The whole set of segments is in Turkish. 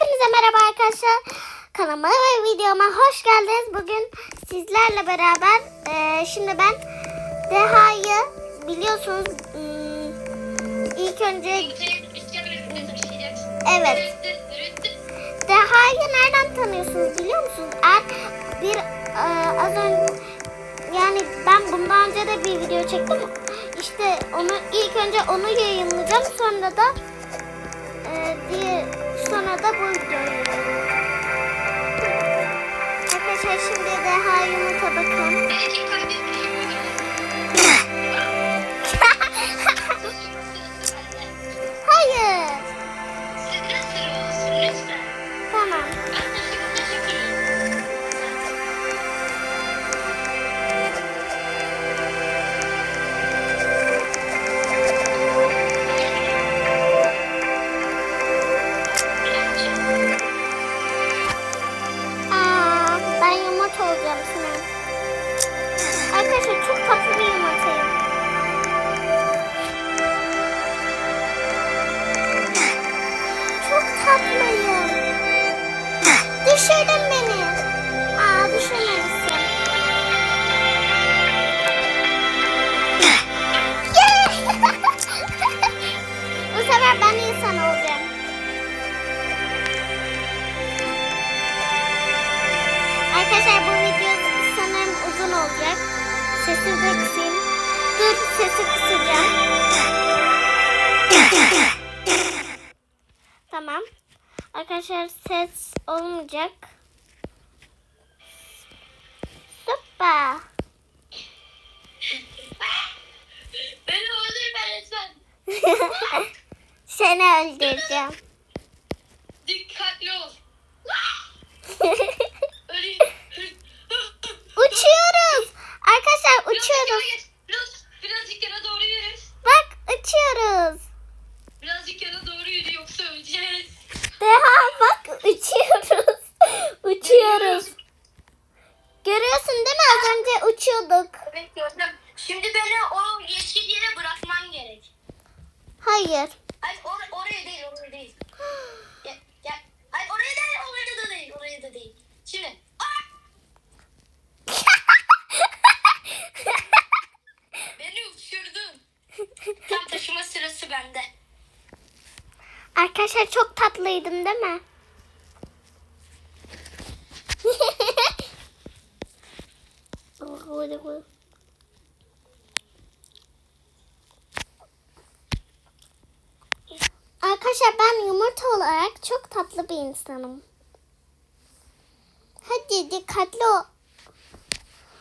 Hepinize merhaba arkadaşlar. Kanalıma ve videoma hoş geldiniz. Bugün sizlerle beraber e, şimdi ben Deha'yı biliyorsunuz hmm, ilk önce evet Deha'yı nereden tanıyorsunuz biliyor musunuz? Eğer bir e, az önce yani ben bundan önce de bir video çektim. İşte onu ilk önce onu yayınlayacağım sonra da e, diye sonra da bu. Arkadaşlar şimdi Deha yumurta bakın. Sesi kısacağım. tamam. Arkadaşlar ses olmayacak. Süper. Beni öldürme lütfen. Seni öldüreceğim. Dikkatli ol. Uçuyoruz. Arkadaşlar uçuyoruz. Biraz, birazcık yana doğru yürü. Bak uçuyoruz. Birazcık yana doğru yürü yoksa öleceğiz. Deha bak uçuyoruz. uçuyoruz. Görüyorsun değil mi? Az önce uçuyorduk. Evet gördüm. Şimdi beni o yeşil yere bırakman gerek. Hayır. Ay or oraya değil oraya değil. Gel gel. Ay oraya değil oraya da değil oraya da değil. Şimdi. Aa! Beni uçurdun. Tam taşıma sırası bende. Arkadaşlar çok tatlıydım değil mi? Arkadaşlar ben yumurta olarak çok tatlı bir insanım. Hadi dikkatli ol.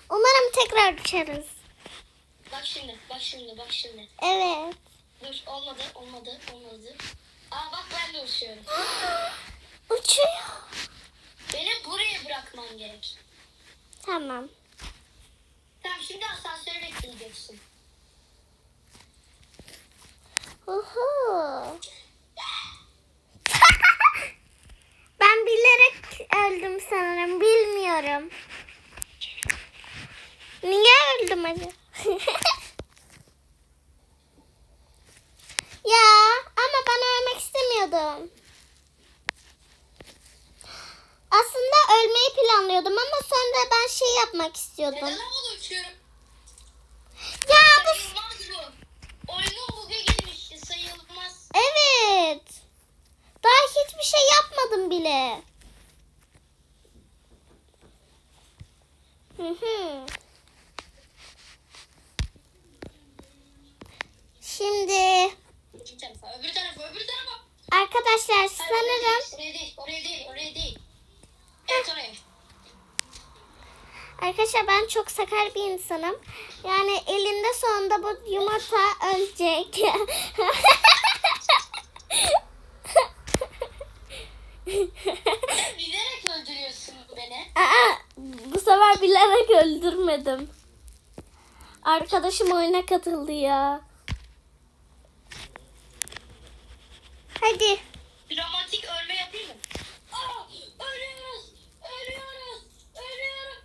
Umarım tekrar uçarız. Bak şimdi bak şimdi bak şimdi. Evet. Dur olmadı olmadı olmadı. Aa bak ben de uçuyorum. Uçuyor. Beni buraya bırakman gerek. Tamam. Tamam şimdi asansörü bekleyeceksin. Uhu. ben bilerek öldüm sanırım. Bilmiyorum. Niye öldüm acaba? ya ama ben ölmek istemiyordum. Aslında ölmeyi planlıyordum ama sonra ben yapmak istiyordum. Neden havada uçuyorum? Ya bu Sayılmaz bu. Oyunun buga girmişti sayılmaz. Evet. Daha hiçbir şey yapmadım bile. Hı hı. Şimdi öbür tarafa öbür tarafa. arkadaşlar sanırım Oraya değil oraya değil oraya değil. Evet oraya. Arkadaşlar ben çok sakar bir insanım. Yani elinde sonunda bu yumurta ölecek. Bilerek öldürüyorsun beni. Aa, bu sefer bilerek öldürmedim. Arkadaşım oyuna katıldı ya. Hadi. Dramatik ölme yapayım mı? Aa, ölüyoruz. Ölüyoruz. Ölüyorum.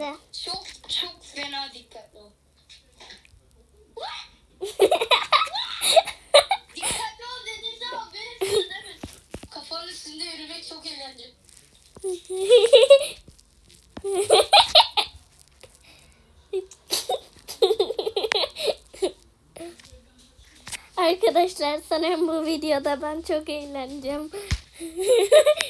Şimdi. Çok çok fena dikkatli ol. dikkatli ol dediğin zaman benim değil mi? Kafanın üstünde yürümek çok eğlenceli. Arkadaşlar sanırım bu videoda ben çok eğleneceğim.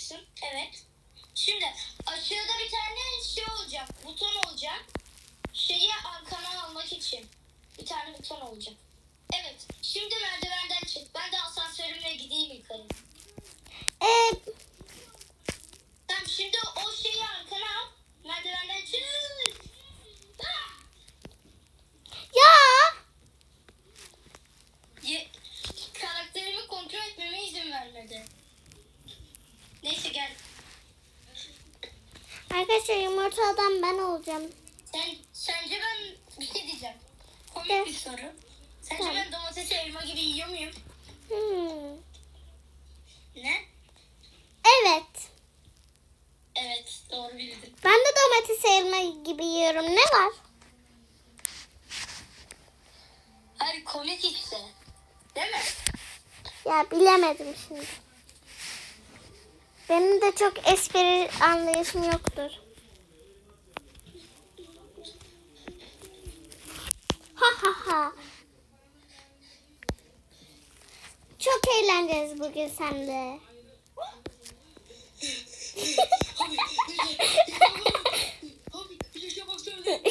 bırakacaksın. Evet. Şimdi aşağıda bir tane şey olacak. Buton olacak. Şeyi arkana almak için. Bir tane buton olacak. Evet. Şimdi merdivenden çık. Ben de asansörümle gideyim yukarı. Ee, Tamam şimdi o şeyi arkana al. Merdivenden çık. Ah! ya Ye- karakterimi kontrol etmeme izin vermedi. Neyse gel. arkadaşlar yumurta adam ben olacağım. Sen, sence ben bir şey diyeceğim. Komik De. bir soru. Sence Tamam. ben domatesi elma gibi yiyor muyum? Hmm. Ne? Evet. Evet doğru bildin. Ben de domates elma gibi yiyorum. Ne var? Hayır komik işte. Değil mi? Ya bilemedim şimdi. Benim de çok espri anlayışım yoktur. Ha ha ha. Çok eğleneceğiz bugün seninle. Abi bir şey yapmak zorundayım.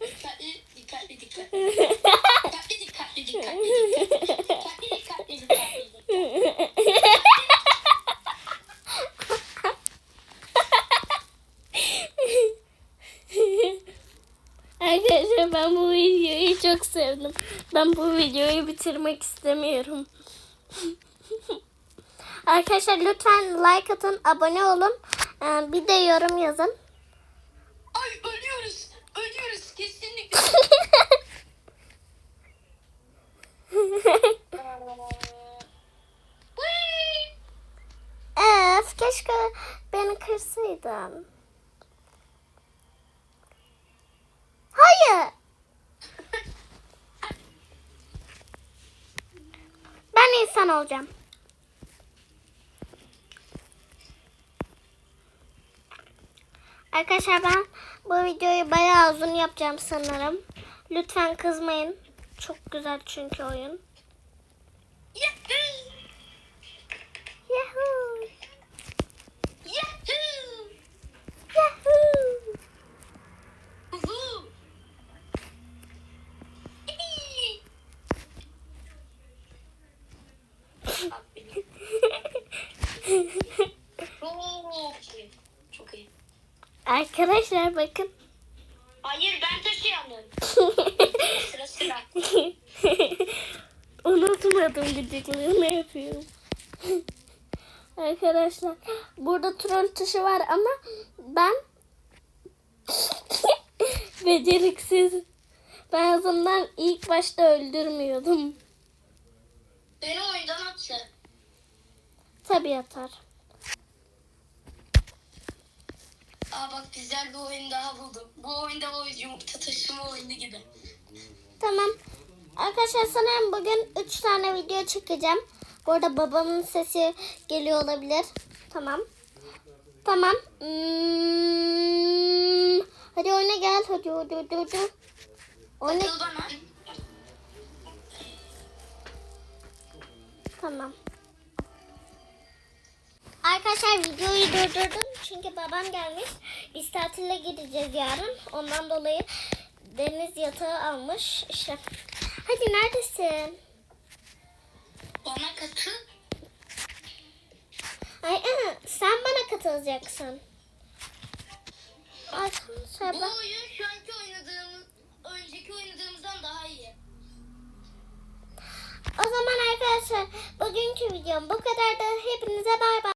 Dikkatli, dikkatli, dikkatli. Dikkatli, dikkatli, dikkatli. Dikkatli, dikkatli, dikkatli. Arkadaşlar ben bu videoyu çok sevdim. Ben bu videoyu bitirmek istemiyorum. Arkadaşlar lütfen like atın, abone olun. Ee, Bir de yorum yazın. Ay ölüyoruz. Ölüyoruz kesinlikle. Öf keşke beni kırsaydın. Ben insan olacağım. Arkadaşlar ben bu videoyu bayağı uzun yapacağım sanırım. Lütfen kızmayın. Çok güzel çünkü oyun. Yahoo! Yahoo! Yahoo! Yahoo! Woohoo! Yippee! Çok iyi. Çok iyi. Arkadaşlar bakın. Hayır ben taşıyamıyorum. Sıra sıra. Unutmadım gıcıklığını yapıyorum. Arkadaşlar burada troll tuşu var ama ben beceriksiz. Ben en azından ilk başta öldürmüyordum. Beni oyundan attı. Tabii atar. Aa bak güzel bir oyun daha buldum. Bu oyunda o yumurta taşıma oyunu gibi. Tamam. Arkadaşlar sanırım bugün 3 tane video çekeceğim. Bu arada babamın sesi geliyor olabilir. Tamam. Tamam. Hmm. Hadi oyuna gel. Hadi hadi hadi. hadi. Oyuna. Tamam. Arkadaşlar videoyu durdurdum çünkü babam gelmiş. Biz tatile gideceğiz yarın. Ondan dolayı deniz yatağı almış. İşte. Hadi neredesin? Bana katıl. Ay ı, sen bana katılacaksın. Arkadaşlar Bu oyun şu anki oynadığımız, önceki oynadığımızdan daha iyi. O zaman arkadaşlar bugünkü videom bu kadar da hepinize bay bay.